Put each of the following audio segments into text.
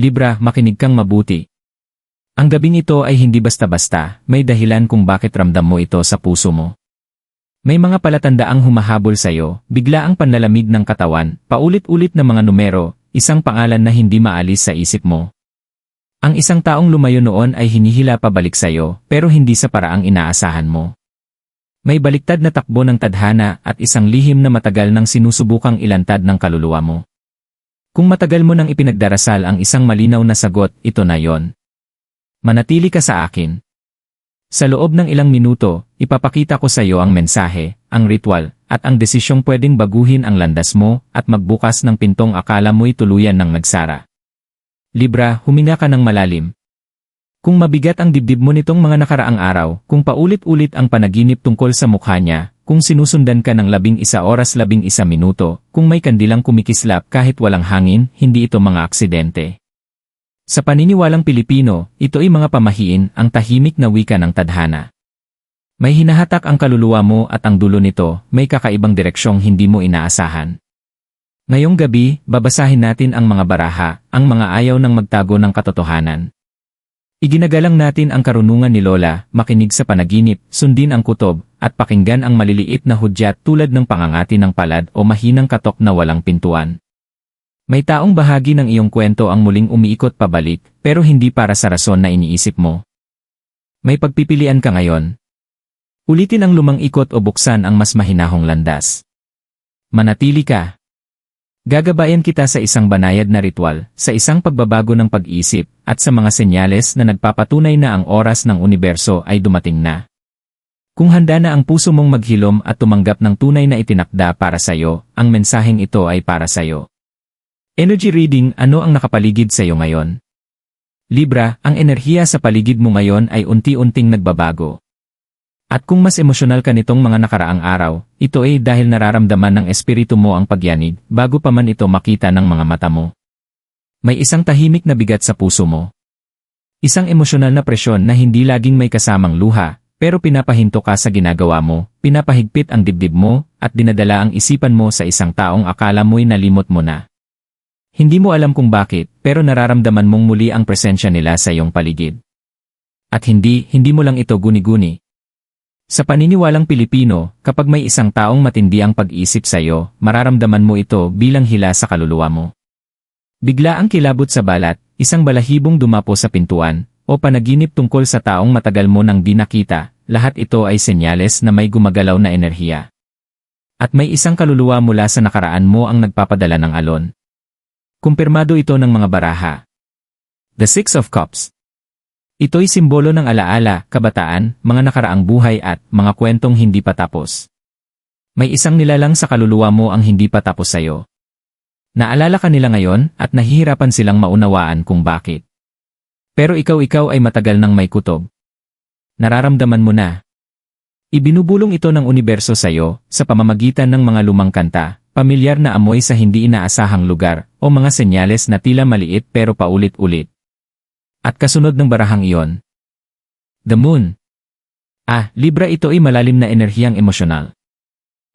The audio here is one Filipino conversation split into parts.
Libra, makinig kang mabuti. Ang gabing ito ay hindi basta-basta, may dahilan kung bakit ramdam mo ito sa puso mo. May mga palatandaang humahabol sa'yo, bigla ang panlalamig ng katawan, paulit-ulit na mga numero, isang pangalan na hindi maalis sa isip mo. Ang isang taong lumayo noon ay hinihila pabalik sa'yo, pero hindi sa paraang inaasahan mo. May baliktad na takbo ng tadhana at isang lihim na matagal nang sinusubukang ilantad ng kaluluwa mo. Kung matagal mo nang ipinagdarasal ang isang malinaw na sagot, ito na yon. Manatili ka sa akin. Sa loob ng ilang minuto, ipapakita ko sa iyo ang mensahe, ang ritual, at ang desisyong pwedeng baguhin ang landas mo at magbukas ng pintong akala mo'y tuluyan ng nagsara. Libra, huminga ka ng malalim. Kung mabigat ang dibdib mo nitong mga nakaraang araw, kung paulit-ulit ang panaginip tungkol sa mukha niya, kung sinusundan ka ng labing isa oras labing isa minuto, kung may kandilang kumikislap kahit walang hangin, hindi ito mga aksidente. Sa paniniwalang Pilipino, ito ay mga pamahiin ang tahimik na wika ng tadhana. May hinahatak ang kaluluwa mo at ang dulo nito, may kakaibang direksyong hindi mo inaasahan. Ngayong gabi, babasahin natin ang mga baraha, ang mga ayaw ng magtago ng katotohanan. Iginagalang natin ang karunungan ni Lola, makinig sa panaginip, sundin ang kutob, at pakinggan ang maliliit na hudyat tulad ng pangangati ng palad o mahinang katok na walang pintuan. May taong bahagi ng iyong kwento ang muling umiikot pabalik, pero hindi para sa rason na iniisip mo. May pagpipilian ka ngayon. Ulitin ang lumang ikot o buksan ang mas mahinahong landas. Manatili ka. Gagabayan kita sa isang banayad na ritual, sa isang pagbabago ng pag-isip, at sa mga senyales na nagpapatunay na ang oras ng universo ay dumating na. Kung handa na ang puso mong maghilom at tumanggap ng tunay na itinakda para sa'yo, ang mensaheng ito ay para sa'yo. Energy reading, ano ang nakapaligid sa iyo ngayon? Libra, ang enerhiya sa paligid mo ngayon ay unti-unting nagbabago. At kung mas emosyonal ka nitong mga nakaraang araw, ito ay dahil nararamdaman ng espiritu mo ang pagyanig bago pa man ito makita ng mga mata mo. May isang tahimik na bigat sa puso mo. Isang emosyonal na presyon na hindi laging may kasamang luha, pero pinapahinto ka sa ginagawa mo, pinapahigpit ang dibdib mo, at dinadala ang isipan mo sa isang taong akala mo'y nalimot mo na. Hindi mo alam kung bakit, pero nararamdaman mong muli ang presensya nila sa iyong paligid. At hindi, hindi mo lang ito guni-guni. Sa paniniwalang Pilipino, kapag may isang taong matindi ang pag-isip sa iyo, mararamdaman mo ito bilang hila sa kaluluwa mo. Bigla ang kilabot sa balat, isang balahibong dumapo sa pintuan, o panaginip tungkol sa taong matagal mo nang di nakita, lahat ito ay senyales na may gumagalaw na enerhiya. At may isang kaluluwa mula sa nakaraan mo ang nagpapadala ng alon. Kumpirmado ito ng mga baraha. The Six of Cups. Ito'y simbolo ng alaala, kabataan, mga nakaraang buhay at mga kwentong hindi pa tapos. May isang nilalang sa kaluluwa mo ang hindi pa tapos sa'yo. Naalala ka nila ngayon at nahihirapan silang maunawaan kung bakit. Pero ikaw-ikaw ay matagal nang may kutob. Nararamdaman mo na. Ibinubulong ito ng universo sa'yo sa pamamagitan ng mga lumang kanta, pamilyar na amoy sa hindi inaasahang lugar, o mga senyales na tila maliit pero paulit-ulit. At kasunod ng barahang iyon. The Moon. Ah, Libra ito ay malalim na enerhiyang emosyonal.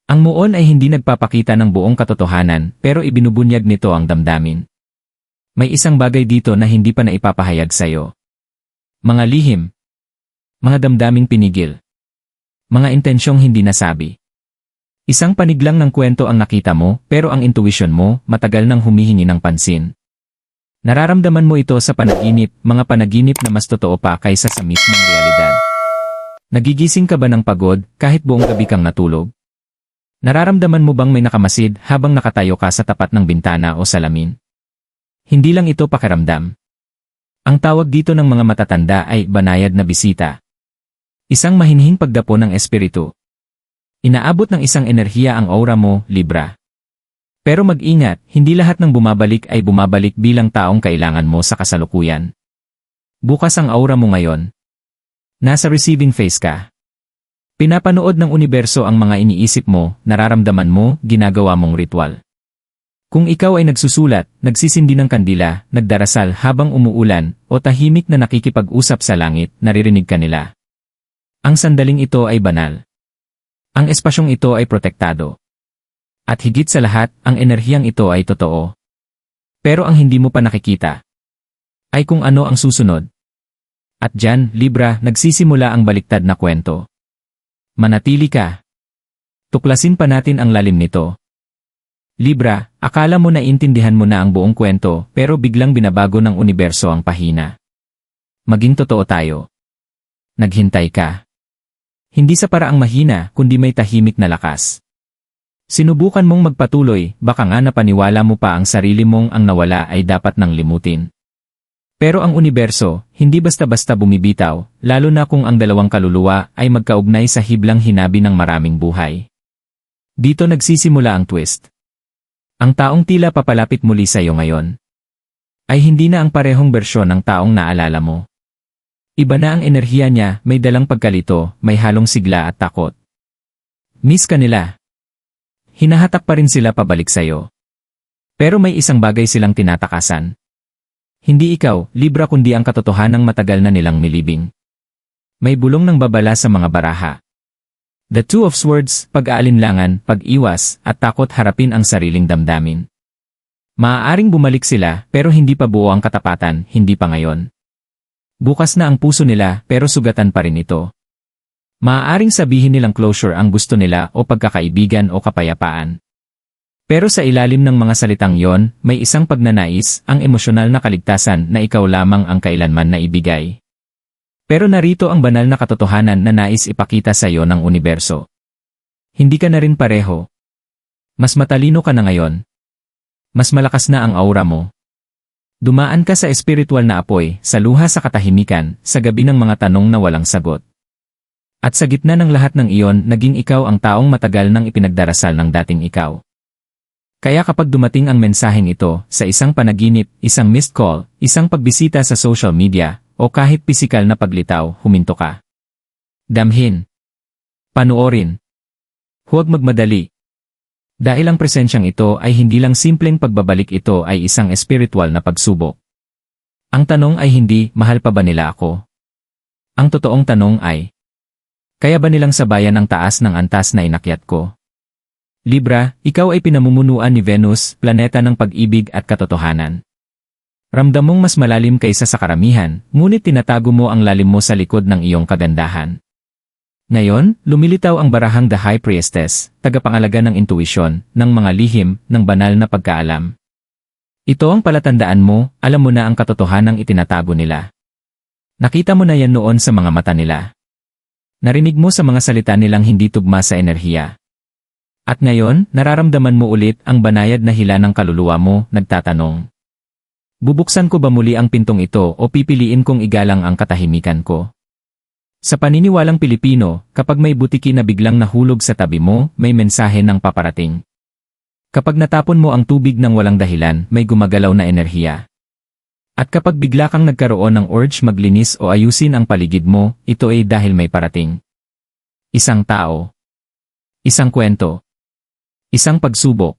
Ang muon ay hindi nagpapakita ng buong katotohanan pero ibinubunyag nito ang damdamin. May isang bagay dito na hindi pa naipapahayag sa'yo. Mga lihim. Mga damdaming pinigil. Mga intensyong hindi nasabi. Isang paniglang ng kwento ang nakita mo, pero ang intuition mo, matagal nang humihingi ng pansin. Nararamdaman mo ito sa panaginip, mga panaginip na mas totoo pa kaysa sa mismong realidad. Nagigising ka ba ng pagod, kahit buong gabi kang natulog? Nararamdaman mo bang may nakamasid habang nakatayo ka sa tapat ng bintana o salamin? Hindi lang ito pakiramdam. Ang tawag dito ng mga matatanda ay banayad na bisita. Isang mahinhing pagdapo ng espiritu, Inaabot ng isang enerhiya ang aura mo, Libra. Pero mag-ingat, hindi lahat ng bumabalik ay bumabalik bilang taong kailangan mo sa kasalukuyan. Bukas ang aura mo ngayon. Nasa receiving phase ka. Pinapanood ng universo ang mga iniisip mo, nararamdaman mo, ginagawa mong ritual. Kung ikaw ay nagsusulat, nagsisindi ng kandila, nagdarasal habang umuulan, o tahimik na nakikipag-usap sa langit, naririnig ka nila. Ang sandaling ito ay banal. Ang espasyong ito ay protektado. At higit sa lahat, ang enerhiyang ito ay totoo. Pero ang hindi mo pa nakikita. ay kung ano ang susunod. At dyan, Libra, nagsisimula ang baliktad na kwento. Manatili ka. Tuklasin pa natin ang lalim nito. Libra, akala mo na intindihan mo na ang buong kwento pero biglang binabago ng universo ang pahina. Maging totoo tayo. Naghintay ka. Hindi sa paraang mahina kundi may tahimik na lakas. Sinubukan mong magpatuloy, baka nga napaniwala mo pa ang sarili mong ang nawala ay dapat nang limutin. Pero ang universo, hindi basta-basta bumibitaw, lalo na kung ang dalawang kaluluwa ay magkaugnay sa hiblang hinabi ng maraming buhay. Dito nagsisimula ang twist. Ang taong tila papalapit muli sa iyo ngayon, ay hindi na ang parehong bersyon ng taong naalala mo. Iba na ang enerhiya niya, may dalang pagkalito, may halong sigla at takot. Miss ka nila. Hinahatak pa rin sila pabalik sa'yo. Pero may isang bagay silang tinatakasan. Hindi ikaw, Libra kundi ang katotohanang matagal na nilang nilibing. May bulong ng babala sa mga baraha. The Two of Swords, pag-aalinlangan, pag-iwas, at takot harapin ang sariling damdamin. Maaaring bumalik sila pero hindi pa buo ang katapatan, hindi pa ngayon. Bukas na ang puso nila pero sugatan pa rin ito. Maaaring sabihin nilang closure ang gusto nila o pagkakaibigan o kapayapaan. Pero sa ilalim ng mga salitang yon, may isang pagnanais, ang emosyonal na kaligtasan na ikaw lamang ang kailanman na ibigay. Pero narito ang banal na katotohanan na nais ipakita sa iyo ng universo. Hindi ka na rin pareho. Mas matalino ka na ngayon. Mas malakas na ang aura mo. Dumaan ka sa espiritual na apoy, sa luha sa katahimikan, sa gabi ng mga tanong na walang sagot. At sa gitna ng lahat ng iyon, naging ikaw ang taong matagal nang ipinagdarasal ng dating ikaw. Kaya kapag dumating ang mensaheng ito, sa isang panaginip, isang missed call, isang pagbisita sa social media, o kahit pisikal na paglitaw, huminto ka. Damhin. Panuorin. Huwag magmadali. Dahil ang presensyang ito ay hindi lang simpleng pagbabalik ito ay isang espiritual na pagsubok. Ang tanong ay hindi, mahal pa ba nila ako? Ang totoong tanong ay, kaya ba nilang sabayan ang taas ng antas na inakyat ko? Libra, ikaw ay pinamumunuan ni Venus, planeta ng pag-ibig at katotohanan. Ramdam mong mas malalim kaysa sa karamihan, ngunit tinatago mo ang lalim mo sa likod ng iyong kagandahan. Ngayon, lumilitaw ang barahang The High Priestess, tagapangalaga ng intuisyon, ng mga lihim, ng banal na pagkaalam. Ito ang palatandaan mo, alam mo na ang katotohanang itinatago nila. Nakita mo na yan noon sa mga mata nila. Narinig mo sa mga salita nilang hindi tugma sa enerhiya. At ngayon, nararamdaman mo ulit ang banayad na hila ng kaluluwa mo, nagtatanong. Bubuksan ko ba muli ang pintong ito o pipiliin kong igalang ang katahimikan ko? Sa paniniwalang Pilipino, kapag may butiki na biglang nahulog sa tabi mo, may mensahe ng paparating. Kapag natapon mo ang tubig ng walang dahilan, may gumagalaw na enerhiya. At kapag bigla kang nagkaroon ng urge maglinis o ayusin ang paligid mo, ito ay dahil may parating. Isang tao. Isang kwento. Isang pagsubok.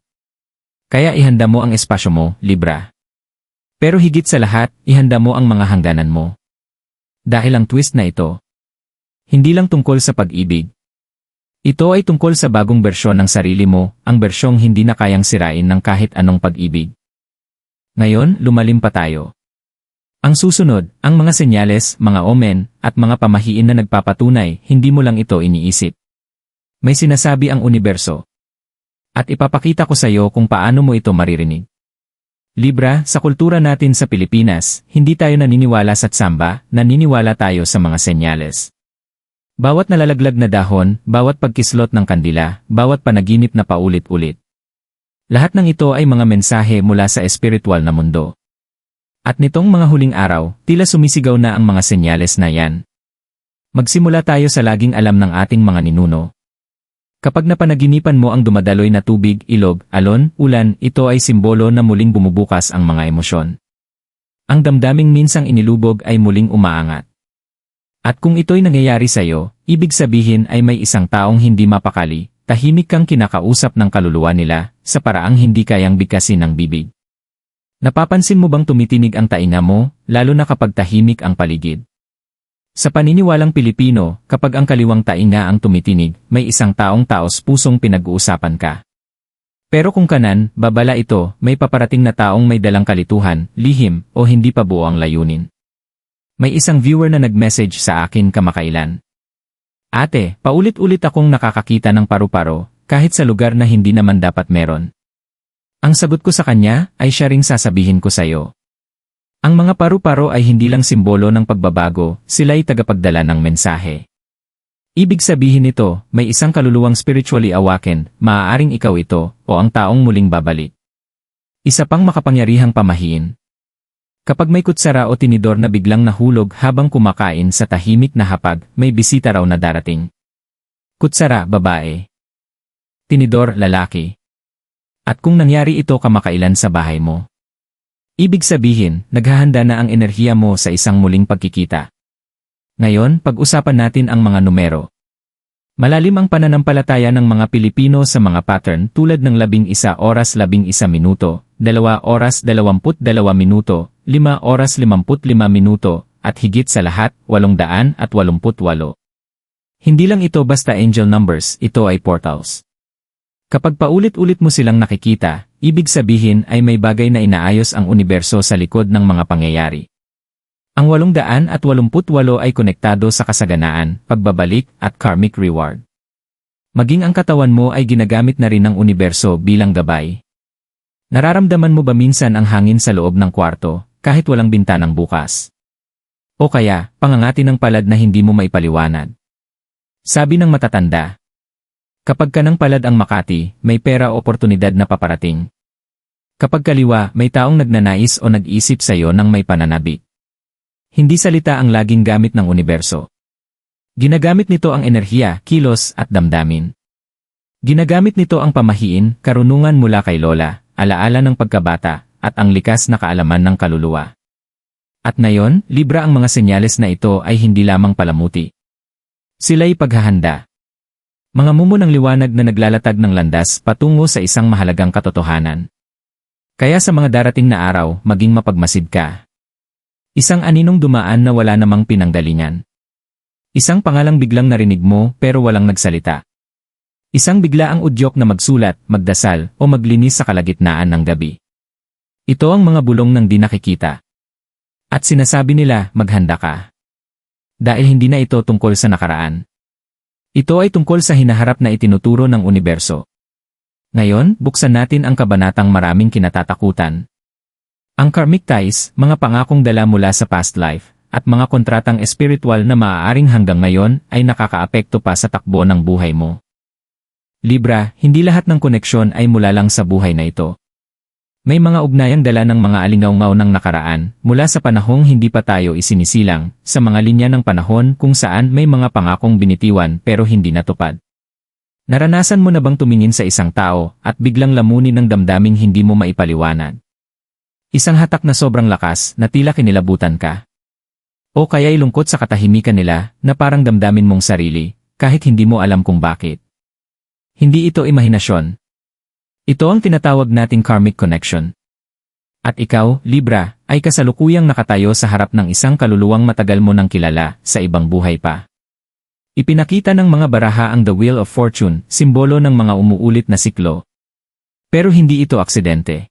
Kaya ihanda mo ang espasyo mo, Libra. Pero higit sa lahat, ihanda mo ang mga hangganan mo. Dahil ang twist na ito, hindi lang tungkol sa pag-ibig. Ito ay tungkol sa bagong bersyon ng sarili mo, ang bersyong hindi na kayang sirain ng kahit anong pag-ibig. Ngayon, lumalim pa tayo. Ang susunod, ang mga senyales, mga omen, at mga pamahiin na nagpapatunay, hindi mo lang ito iniisip. May sinasabi ang universo. At ipapakita ko sa iyo kung paano mo ito maririnig. Libra, sa kultura natin sa Pilipinas, hindi tayo naniniwala sa tsamba, naniniwala tayo sa mga senyales. Bawat nalalaglag na dahon, bawat pagkislot ng kandila, bawat panaginip na paulit-ulit. Lahat ng ito ay mga mensahe mula sa espiritual na mundo. At nitong mga huling araw, tila sumisigaw na ang mga senyales na yan. Magsimula tayo sa laging alam ng ating mga ninuno. Kapag napanaginipan mo ang dumadaloy na tubig, ilog, alon, ulan, ito ay simbolo na muling bumubukas ang mga emosyon. Ang damdaming minsang inilubog ay muling umaangat. At kung ito'y nangyayari sa iyo, ibig sabihin ay may isang taong hindi mapakali, tahimik kang kinakausap ng kaluluwa nila, sa paraang hindi kayang bigkasin ng bibig. Napapansin mo bang tumitinig ang tainga mo, lalo na kapag tahimik ang paligid? Sa paniniwalang Pilipino, kapag ang kaliwang tainga ang tumitinig, may isang taong taos pusong pinag-uusapan ka. Pero kung kanan, babala ito, may paparating na taong may dalang kalituhan, lihim, o hindi pa buo layunin. May isang viewer na nag-message sa akin kamakailan. Ate, paulit-ulit akong nakakakita ng paru-paro, kahit sa lugar na hindi naman dapat meron. Ang sagot ko sa kanya ay siya ring sasabihin ko sa'yo. Ang mga paru-paro ay hindi lang simbolo ng pagbabago, sila'y tagapagdala ng mensahe. Ibig sabihin nito, may isang kaluluwang spiritually awakened, maaaring ikaw ito, o ang taong muling babalik. Isa pang makapangyarihang pamahiin. Kapag may kutsara o tinidor na biglang nahulog habang kumakain sa tahimik na hapag, may bisita raw na darating. Kutsara, babae. Tinidor, lalaki. At kung nangyari ito kamakailan sa bahay mo. Ibig sabihin, naghahanda na ang enerhiya mo sa isang muling pagkikita. Ngayon, pag-usapan natin ang mga numero. Malalim ang pananampalataya ng mga Pilipino sa mga pattern tulad ng 11 oras 11 minuto, 2 oras 22 minuto, 5 oras 55 minuto, at higit sa lahat, 888. Hindi lang ito basta angel numbers, ito ay portals. Kapag paulit-ulit mo silang nakikita, ibig sabihin ay may bagay na inaayos ang universo sa likod ng mga pangyayari. Ang 888 ay konektado sa kasaganaan, pagbabalik, at karmic reward. Maging ang katawan mo ay ginagamit na rin ng universo bilang gabay. Nararamdaman mo ba minsan ang hangin sa loob ng kwarto, kahit walang bintanang bukas? O kaya, pangangati ng palad na hindi mo maipaliwanag? Sabi ng matatanda, Kapag ka ng palad ang Makati, may pera oportunidad na paparating. Kapag kaliwa, may taong nagnanais o nag-isip sa iyo ng may pananabik. Hindi salita ang laging gamit ng universo. Ginagamit nito ang enerhiya, kilos, at damdamin. Ginagamit nito ang pamahiin, karunungan mula kay Lola, alaala ng pagkabata, at ang likas na kaalaman ng kaluluwa. At ngayon, libra ang mga senyales na ito ay hindi lamang palamuti. Sila'y paghahanda. Mga mumo ng liwanag na naglalatag ng landas patungo sa isang mahalagang katotohanan. Kaya sa mga darating na araw, maging mapagmasid ka. Isang aninong dumaan na wala namang pinanggalingan. Isang pangalang biglang narinig mo pero walang nagsalita. Isang bigla ang udyok na magsulat, magdasal, o maglinis sa kalagitnaan ng gabi. Ito ang mga bulong ng di nakikita. At sinasabi nila, maghanda ka. Dahil hindi na ito tungkol sa nakaraan. Ito ay tungkol sa hinaharap na itinuturo ng universo. Ngayon, buksan natin ang kabanatang maraming kinatatakutan, ang karmic ties, mga pangakong dala mula sa past life, at mga kontratang espiritual na maaaring hanggang ngayon ay nakakaapekto pa sa takbo ng buhay mo. Libra, hindi lahat ng koneksyon ay mula lang sa buhay na ito. May mga ugnayang dala ng mga alingaungaw ng nakaraan, mula sa panahong hindi pa tayo isinisilang, sa mga linya ng panahon kung saan may mga pangakong binitiwan pero hindi natupad. Naranasan mo na bang tumingin sa isang tao at biglang lamunin ng damdaming hindi mo maipaliwanag? Isang hatak na sobrang lakas na tila kinilabutan ka. O kaya'y lungkot sa katahimikan nila na parang damdamin mong sarili, kahit hindi mo alam kung bakit. Hindi ito imahinasyon. Ito ang tinatawag nating karmic connection. At ikaw, Libra, ay kasalukuyang nakatayo sa harap ng isang kaluluwang matagal mo nang kilala sa ibang buhay pa. Ipinakita ng mga baraha ang The Wheel of Fortune, simbolo ng mga umuulit na siklo. Pero hindi ito aksidente.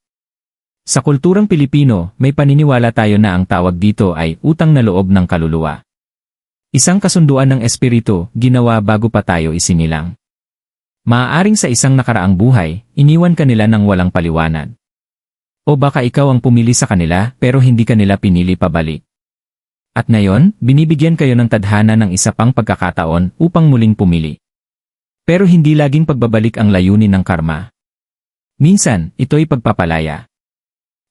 Sa kulturang Pilipino, may paniniwala tayo na ang tawag dito ay utang na loob ng kaluluwa. Isang kasunduan ng espiritu, ginawa bago pa tayo isinilang. Maaaring sa isang nakaraang buhay, iniwan ka nila ng walang paliwanag. O baka ikaw ang pumili sa kanila pero hindi ka nila pinili pabalik. At ngayon, binibigyan kayo ng tadhana ng isa pang pagkakataon upang muling pumili. Pero hindi laging pagbabalik ang layunin ng karma. Minsan, ito'y pagpapalaya.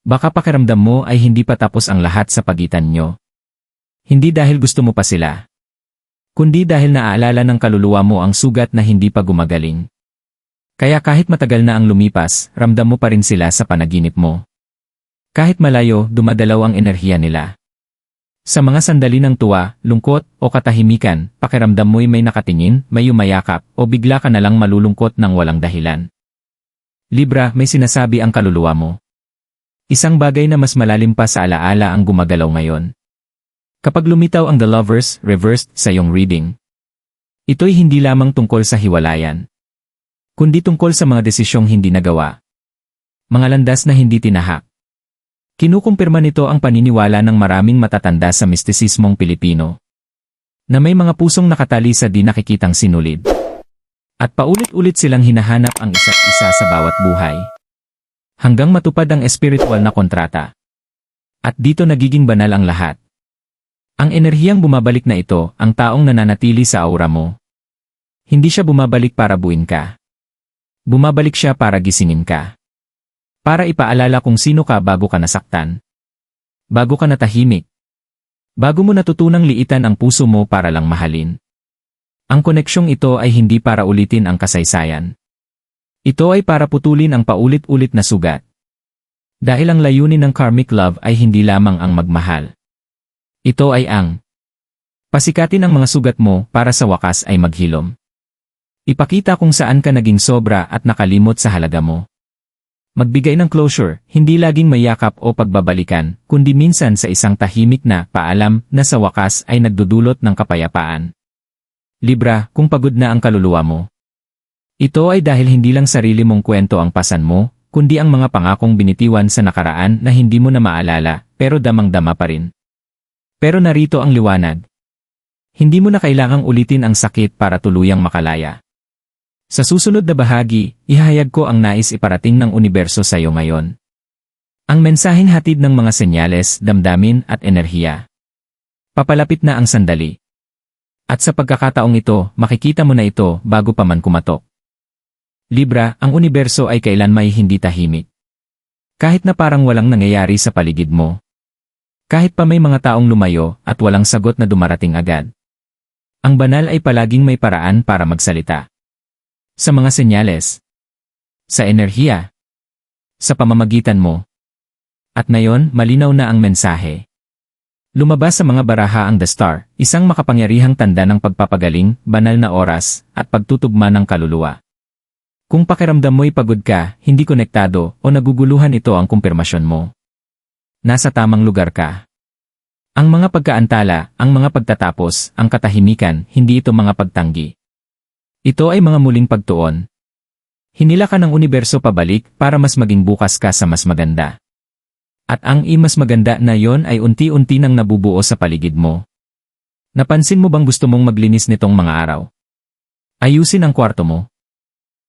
Baka pakiramdam mo ay hindi pa tapos ang lahat sa pagitan nyo. Hindi dahil gusto mo pa sila. Kundi dahil naaalala ng kaluluwa mo ang sugat na hindi pa gumagaling. Kaya kahit matagal na ang lumipas, ramdam mo pa rin sila sa panaginip mo. Kahit malayo, dumadalaw ang enerhiya nila. Sa mga sandali ng tuwa, lungkot, o katahimikan, pakiramdam mo'y may nakatingin, may umayakap, o bigla ka nalang malulungkot ng walang dahilan. Libra, may sinasabi ang kaluluwa mo. Isang bagay na mas malalim pa sa alaala ang gumagalaw ngayon. Kapag lumitaw ang The Lovers reversed sa iyong reading, ito'y hindi lamang tungkol sa hiwalayan, kundi tungkol sa mga desisyong hindi nagawa, Mga landas na hindi tinahak. Kinukumpirma nito ang paniniwala ng maraming matatanda sa mistisismong Pilipino. Na may mga pusong nakatali sa di nakikitang sinulid. At paulit-ulit silang hinahanap ang isa't isa sa bawat buhay. Hanggang matupad ang espiritual na kontrata. At dito nagiging banal ang lahat. Ang enerhiyang bumabalik na ito, ang taong nananatili sa aura mo. Hindi siya bumabalik para buin ka. Bumabalik siya para gisingin ka. Para ipaalala kung sino ka bago ka nasaktan. Bago ka natahimik. Bago mo natutunang liitan ang puso mo para lang mahalin. Ang koneksyong ito ay hindi para ulitin ang kasaysayan. Ito ay para putulin ang paulit-ulit na sugat. Dahil ang layunin ng karmic love ay hindi lamang ang magmahal. Ito ay ang pasikatin ang mga sugat mo para sa wakas ay maghilom. Ipakita kung saan ka naging sobra at nakalimot sa halaga mo. Magbigay ng closure, hindi laging mayakap o pagbabalikan, kundi minsan sa isang tahimik na paalam na sa wakas ay nagdudulot ng kapayapaan. Libra, kung pagod na ang kaluluwa mo. Ito ay dahil hindi lang sarili mong kwento ang pasan mo, kundi ang mga pangakong binitiwan sa nakaraan na hindi mo na maalala, pero damang-dama pa rin. Pero narito ang liwanag. Hindi mo na kailangang ulitin ang sakit para tuluyang makalaya. Sa susunod na bahagi, ihahayag ko ang nais iparating ng universo sa iyo ngayon. Ang mensaheng hatid ng mga senyales, damdamin at enerhiya. Papalapit na ang sandali. At sa pagkakataong ito, makikita mo na ito bago pa man kumatok. Libra, ang universo ay kailanmay hindi tahimik. Kahit na parang walang nangyayari sa paligid mo, kahit pa may mga taong lumayo at walang sagot na dumarating agad. Ang banal ay palaging may paraan para magsalita. Sa mga senyales. Sa enerhiya. Sa pamamagitan mo. At ngayon, malinaw na ang mensahe. Lumabas sa mga baraha ang The Star, isang makapangyarihang tanda ng pagpapagaling, banal na oras, at pagtutugma ng kaluluwa. Kung pakiramdam mo'y pagod ka, hindi konektado, o naguguluhan ito ang kumpirmasyon mo nasa tamang lugar ka. Ang mga pagkaantala, ang mga pagtatapos, ang katahimikan, hindi ito mga pagtanggi. Ito ay mga muling pagtuon. Hinila ka ng universo pabalik para mas maging bukas ka sa mas maganda. At ang i mas maganda na yon ay unti-unti nang nabubuo sa paligid mo. Napansin mo bang gusto mong maglinis nitong mga araw? Ayusin ang kwarto mo.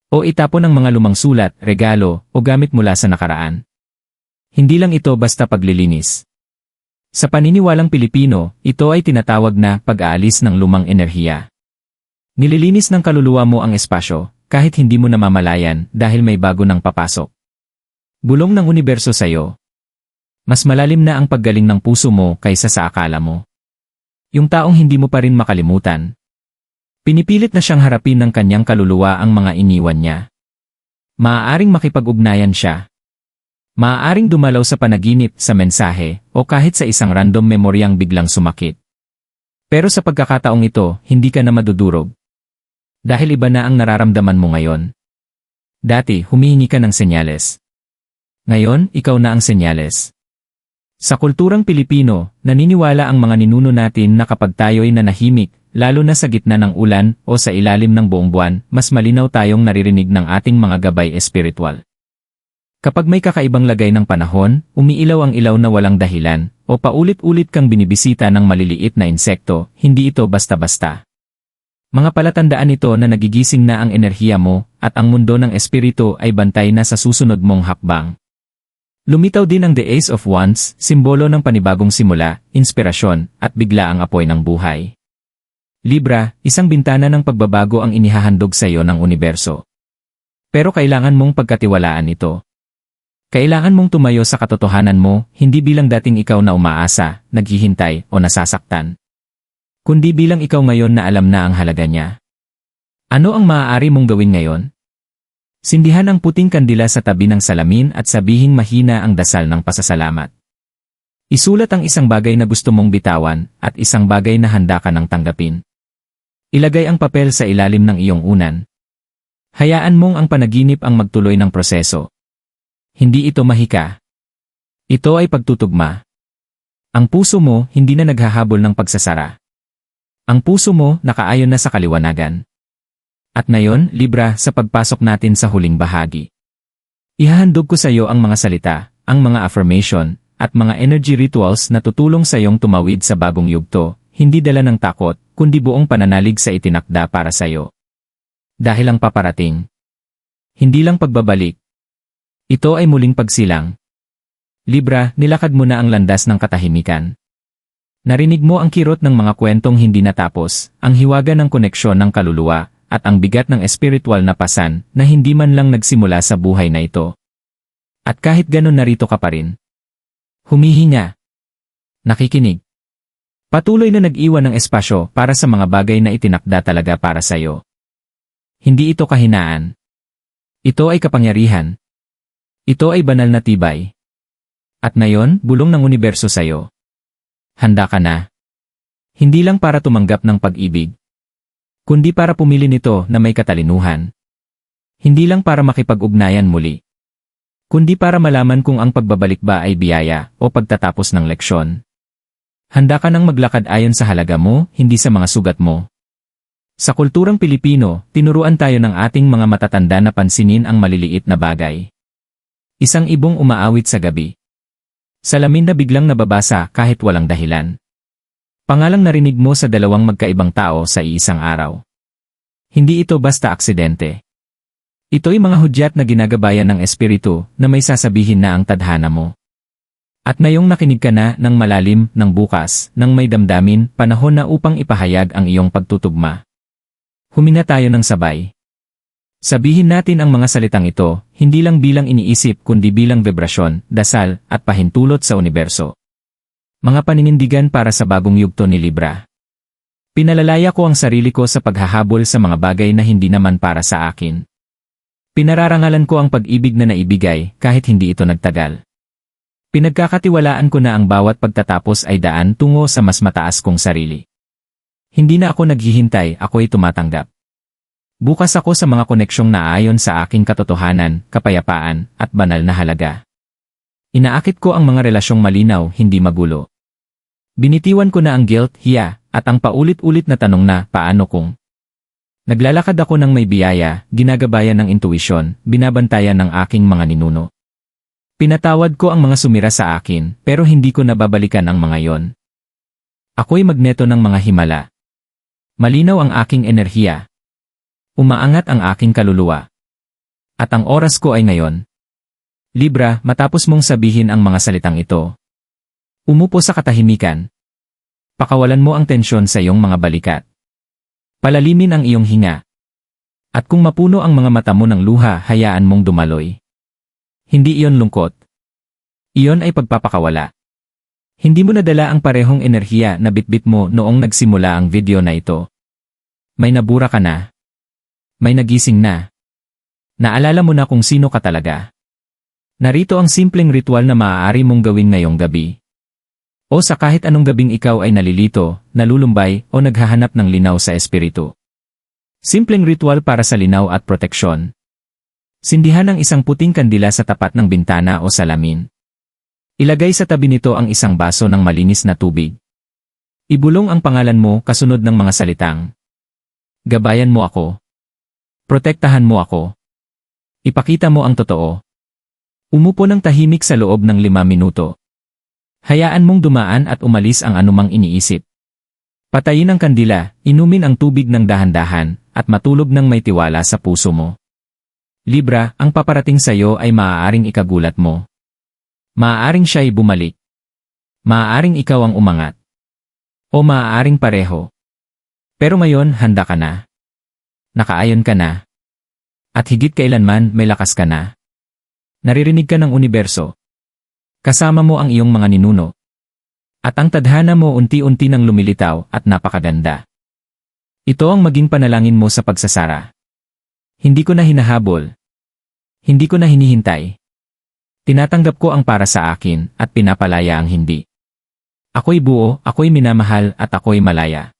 O itapon ang mga lumang sulat, regalo, o gamit mula sa nakaraan. Hindi lang ito basta paglilinis. Sa paniniwalang Pilipino, ito ay tinatawag na pag-aalis ng lumang enerhiya. Nililinis ng kaluluwa mo ang espasyo, kahit hindi mo namamalayan dahil may bago nang papasok. Bulong ng universo sa iyo. Mas malalim na ang paggaling ng puso mo kaysa sa akala mo. Yung taong hindi mo pa rin makalimutan. Pinipilit na siyang harapin ng kanyang kaluluwa ang mga iniwan niya. Maaaring makipag-ugnayan siya, Maaaring dumalaw sa panaginip, sa mensahe, o kahit sa isang random memoryang biglang sumakit. Pero sa pagkakataong ito, hindi ka na madudurog. Dahil iba na ang nararamdaman mo ngayon. Dati, humihingi ka ng senyales. Ngayon, ikaw na ang senyales. Sa kulturang Pilipino, naniniwala ang mga ninuno natin na kapag tayo'y nanahimik, lalo na sa gitna ng ulan o sa ilalim ng buong buwan, mas malinaw tayong naririnig ng ating mga gabay espiritual. Kapag may kakaibang lagay ng panahon, umiilaw ang ilaw na walang dahilan, o paulit-ulit kang binibisita ng maliliit na insekto, hindi ito basta-basta. Mga palatandaan ito na nagigising na ang enerhiya mo, at ang mundo ng espiritu ay bantay na sa susunod mong hakbang. Lumitaw din ang The Ace of Wands, simbolo ng panibagong simula, inspirasyon, at bigla ang apoy ng buhay. Libra, isang bintana ng pagbabago ang inihahandog sa iyo ng universo. Pero kailangan mong pagkatiwalaan ito. Kailangan mong tumayo sa katotohanan mo, hindi bilang dating ikaw na umaasa, naghihintay, o nasasaktan. Kundi bilang ikaw ngayon na alam na ang halaga niya. Ano ang maaari mong gawin ngayon? Sindihan ang puting kandila sa tabi ng salamin at sabihing mahina ang dasal ng pasasalamat. Isulat ang isang bagay na gusto mong bitawan at isang bagay na handa ka ng tanggapin. Ilagay ang papel sa ilalim ng iyong unan. Hayaan mong ang panaginip ang magtuloy ng proseso, hindi ito mahika. Ito ay pagtutugma. Ang puso mo hindi na naghahabol ng pagsasara. Ang puso mo nakaayon na sa kaliwanagan. At ngayon, Libra, sa pagpasok natin sa huling bahagi. Ihahandog ko sa iyo ang mga salita, ang mga affirmation, at mga energy rituals na tutulong sa iyong tumawid sa bagong yugto, hindi dala ng takot, kundi buong pananalig sa itinakda para sa iyo. Dahil ang paparating. Hindi lang pagbabalik. Ito ay muling pagsilang. Libra, nilakad mo na ang landas ng katahimikan. Narinig mo ang kirot ng mga kwentong hindi natapos, ang hiwaga ng koneksyon ng kaluluwa, at ang bigat ng espiritual na pasan na hindi man lang nagsimula sa buhay na ito. At kahit ganon narito ka pa rin. Humihinga. Nakikinig. Patuloy na nag-iwan ng espasyo para sa mga bagay na itinakda talaga para sa iyo. Hindi ito kahinaan. Ito ay kapangyarihan. Ito ay banal na tibay. At ngayon, bulong ng universo sa iyo. Handa ka na. Hindi lang para tumanggap ng pag-ibig, kundi para pumili nito na may katalinuhan. Hindi lang para makipag-ugnayan muli, kundi para malaman kung ang pagbabalik ba ay biyaya o pagtatapos ng leksyon. Handa ka nang maglakad ayon sa halaga mo, hindi sa mga sugat mo. Sa kulturang Pilipino, tinuruan tayo ng ating mga matatanda na pansinin ang maliliit na bagay. Isang ibong umaawit sa gabi. Salamin na biglang nababasa kahit walang dahilan. Pangalang narinig mo sa dalawang magkaibang tao sa iisang araw. Hindi ito basta aksidente. Ito'y mga hudyat na ginagabayan ng espiritu na may sasabihin na ang tadhana mo. At ngayong nakinig ka na ng malalim ng bukas, ng may damdamin, panahon na upang ipahayag ang iyong pagtutugma. Humina tayo ng sabay. Sabihin natin ang mga salitang ito, hindi lang bilang iniisip kundi bilang vibrasyon, dasal, at pahintulot sa universo. Mga paninindigan para sa bagong yugto ni Libra. Pinalalaya ko ang sarili ko sa paghahabol sa mga bagay na hindi naman para sa akin. Pinararangalan ko ang pag-ibig na naibigay kahit hindi ito nagtagal. Pinagkakatiwalaan ko na ang bawat pagtatapos ay daan tungo sa mas mataas kong sarili. Hindi na ako naghihintay, ako'y tumatanggap. Bukas ako sa mga koneksyong naayon sa aking katotohanan, kapayapaan, at banal na halaga. Inaakit ko ang mga relasyong malinaw, hindi magulo. Binitiwan ko na ang guilt, hiya, at ang paulit-ulit na tanong na, paano kung? Naglalakad ako ng may biyaya, ginagabayan ng intuisyon, binabantayan ng aking mga ninuno. Pinatawad ko ang mga sumira sa akin, pero hindi ko nababalikan ang mga yon. Ako'y magneto ng mga himala. Malinaw ang aking enerhiya, Umaangat ang aking kaluluwa. At ang oras ko ay ngayon. Libra, matapos mong sabihin ang mga salitang ito. Umupo sa katahimikan. Pakawalan mo ang tensyon sa iyong mga balikat. Palalimin ang iyong hinga. At kung mapuno ang mga mata mo ng luha, hayaan mong dumaloy. Hindi iyon lungkot. Iyon ay pagpapakawala. Hindi mo nadala ang parehong enerhiya na bitbit mo noong nagsimula ang video na ito. May nabura ka na. May nagising na. Naalala mo na kung sino ka talaga. Narito ang simpleng ritual na maaari mong gawin ngayong gabi. O sa kahit anong gabing ikaw ay nalilito, nalulumbay, o naghahanap ng linaw sa espiritu. Simpleng ritual para sa linaw at proteksyon. Sindihan ang isang puting kandila sa tapat ng bintana o salamin. Ilagay sa tabi nito ang isang baso ng malinis na tubig. Ibulong ang pangalan mo kasunod ng mga salitang. Gabayan mo ako. Protektahan mo ako. Ipakita mo ang totoo. Umupo ng tahimik sa loob ng lima minuto. Hayaan mong dumaan at umalis ang anumang iniisip. Patayin ang kandila, inumin ang tubig ng dahan-dahan, at matulog ng may tiwala sa puso mo. Libra, ang paparating sa iyo ay maaaring ikagulat mo. Maaaring siya'y bumalik. Maaaring ikaw ang umangat. O maaaring pareho. Pero ngayon, handa ka na nakaayon ka na. At higit kailanman may lakas ka na. Naririnig ka ng universo. Kasama mo ang iyong mga ninuno. At ang tadhana mo unti-unti nang lumilitaw at napakaganda. Ito ang maging panalangin mo sa pagsasara. Hindi ko na hinahabol. Hindi ko na hinihintay. Tinatanggap ko ang para sa akin at pinapalaya ang hindi. Ako'y buo, ako'y minamahal at ako'y malaya.